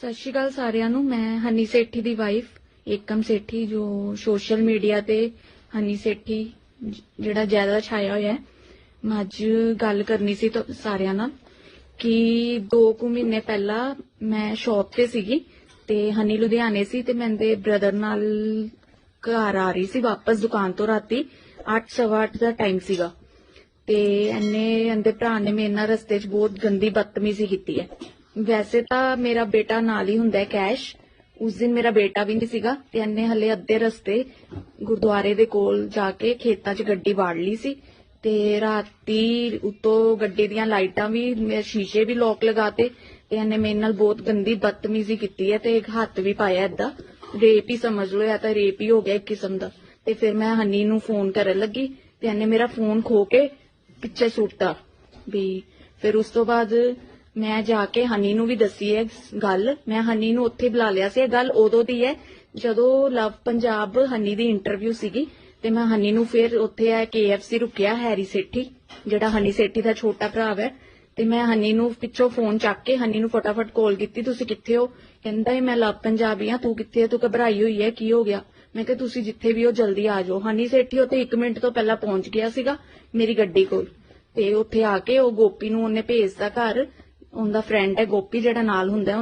ਸਤਿ ਸ਼੍ਰੀ ਅਕਾਲ ਸਾਰਿਆਂ ਨੂੰ, ਮੈਂ ਹਨੀ ਸੇਠੀ ਦੀ ਵਾਈਫ ਏਕਮ ਸੇਠੀ, ਜੋ ਸੋਸ਼ਲ ਮੀਡੀਆ ਤੇ ਹਨੀ ਸੇਠੀ ਜ- ਜਿਹੜਾ ਜ਼ਿਆਦਾ ਛਾਇਆ ਹੋਇਆ ਹੈ। ਮੈਂ ਅੱਜ ਗੱਲ ਕਰਨੀ ਸੀ ਤੁ- ਸਾਰਿਆਂ ਨਾਲ ਕਿ 2 ਕੁ ਮਹੀਨੇ ਪਹਿਲਾਂ ਮੈਂ ਸ਼ੌਪ ਤੇ ਸੀਗੀ ਤੇ ਹਨੀ ਲੁਧਿਆਣੇ ਸੀ ਤੇ ਮੈਂ ਦੇ ਬ੍ਰਦਰ ਨਾਲ ਘਰ ਆ ਰਹੀ ਸੀ ਵਾਪਸ ਦੁਕਾਨ ਤੋਂ ਰਾਤੀ 8:30 ਦਾ ਟਾਈਮ ਸੀਗਾ। ਤੇ ਇਹਨੇ ਇਹਦੇ ਭਰਾ ਨੇ ਮੇਰੇ ਨਾਲ ਰਸਤੇ 'ਚ ਬਹੁਤ ਗੰਦੀ ਬਦਤਮੀਜ਼ੀ ਕੀਤੀ ਹੈ। ਵੈਸੇ ਤਾਂ ਮੇਰਾ ਬੇਟਾ ਨਾਲ ਹੀ ਹੁੰਦਾ ਹੈ ਕੈਸ਼। ਉਸ ਦਿਨ ਮੇਰਾ ਬੇਟਾ ਵੀ ਨਹੀਂ ਸੀਗਾ ਤੇ ਇਹਨੇ ਹਲੇ ਅੱਧੇ ਰਸਤੇ ਗੁਰਦੁਆਰੇ ਦੇ ਕੋਲ ਜਾ ਕੇ ਖੇਤਾਂ 'ਚ ਗੱਡੀ ਵਾੜ ਲਈ ਸੀ ਤੇ ਰਾਤੀ ਉਤੋਂ ਗੱਡੀ ਦੀਆਂ ਲਾਈਟਾਂ ਵੀ ਮੇਰੇ ਸ਼ੀਸ਼ੇ ਵੀ ਲੋਕ ਲਗਾਤੇ ਤੇ ਇਹਨੇ ਮੇਰੇ ਨਾਲ ਬਹੁਤ ਗੰਦੀ ਬਦਤਮੀਜ਼ੀ ਕੀਤੀ ਹੈ ਤੇ ਇੱਕ ਹੱਥ ਵੀ ਪਾਇਆ ਏਦਾਂ। ਰੇਪ ਹੀ ਸਮਝ ਲਓ ਜਾਂ ਤਾਂ ਰੇਪ ਹੀ ਹੋ ਗਿਆ ਇੱਕ ਕਿਸਮ ਦਾ। ਤੇ ਫਿਰ ਮੈਂ ਹਨੀ ਨੂੰ ਫੋਨ ਕਰਨ ਲੱਗੀ ਤੇ ਇਹਨੇ ਮੇਰਾ ਫੋਨ ਖੋ ਕੇ ਪਿੱਛੇ ਸੁੱਟਤਾ ਵੀ। ਫਿਰ ਉਸ ਤੋਂ ਬਾਅਦ ਮੈਂ ਜਾ ਕੇ ਹਨੀ ਨੂੰ ਵੀ ਦੱਸੀ ਇਹ ਗੱਲ। ਮੈਂ ਹਨੀ ਨੂੰ ਉੱਥੇ ਬੁਲਾ ਲਿਆ ਸੀ। ਇਹ ਗੱਲ ਉਦੋਂ ਦੀ ਹੈ, ਜਦੋਂ ਲਵ ਪੰਜਾਬ ਹਨੀ ਦੀ ਇੰਟਰਵਿਊ ਸੀਗੀ। ਤੇ ਮੈਂ ਹਨੀ ਨੂੰ ਫਿਰ ਉੱਥੇ ਆ KFC ਰੁਕਿਆ, ਹੈਰੀ ਸੇਠੀ, ਜਿਹੜਾ ਹਨੀ ਸੇਠੀ ਦਾ ਛੋਟਾ ਭਰਾ ਹੈ ਤੇ ਮੈਂ ਹਨੀ ਨੂੰ ਪਿੱਛੋਂ ਫੋਨ ਚੱਕ ਕੇ ਹਨੀ ਨੂੰ ਫਟਾਫਟ ਕਾਲ ਕੀਤੀ, ਤੁਸੀਂ ਕਿੱਥੇ ਹੋ? ਕਹਿੰਦਾ, ਇਹ ਮੈਂ ਲਵ ਪੰਜਾਬੀ ਆ ਤੂੰ ਕਿੱਥੇ ਹੈ? ਤੂੰ ਘਬਰਾਈ ਹੋਈ ਹੈ? ਕੀ ਹੋ ਗਿਆ? ਮੈਂ ਕਿਹਾ, ਤੁਸੀਂ ਜਿੱਥੇ ਵੀ ਹੋ, ਜਲਦੀ ਆ ਜਾਓ। ਹਨੀ ਸੇਠੀ ਉੱਥੇ 1 ਮਿੰਟ ਤੋਂ ਪਹਿਲਾਂ ਪਹੁੰਚ ਗਿਆ ਸੀਗਾ ਮੇਰੀ ਗੱਡੀ ਕੋਲ। ਤੇ ਉੱਥੇ ਆ ਕੇ ਉਹ ਗੋਪੀ ਨੂੰ ਉਹਨੇ ਭੇਜਦਾ ਘਰ। ਉਹਦਾ ਫਰੈਂਡ ਹੈ ਗੋਪੀ ਜਿਹੜਾ ਨਾਲ ਹੁੰਦਾ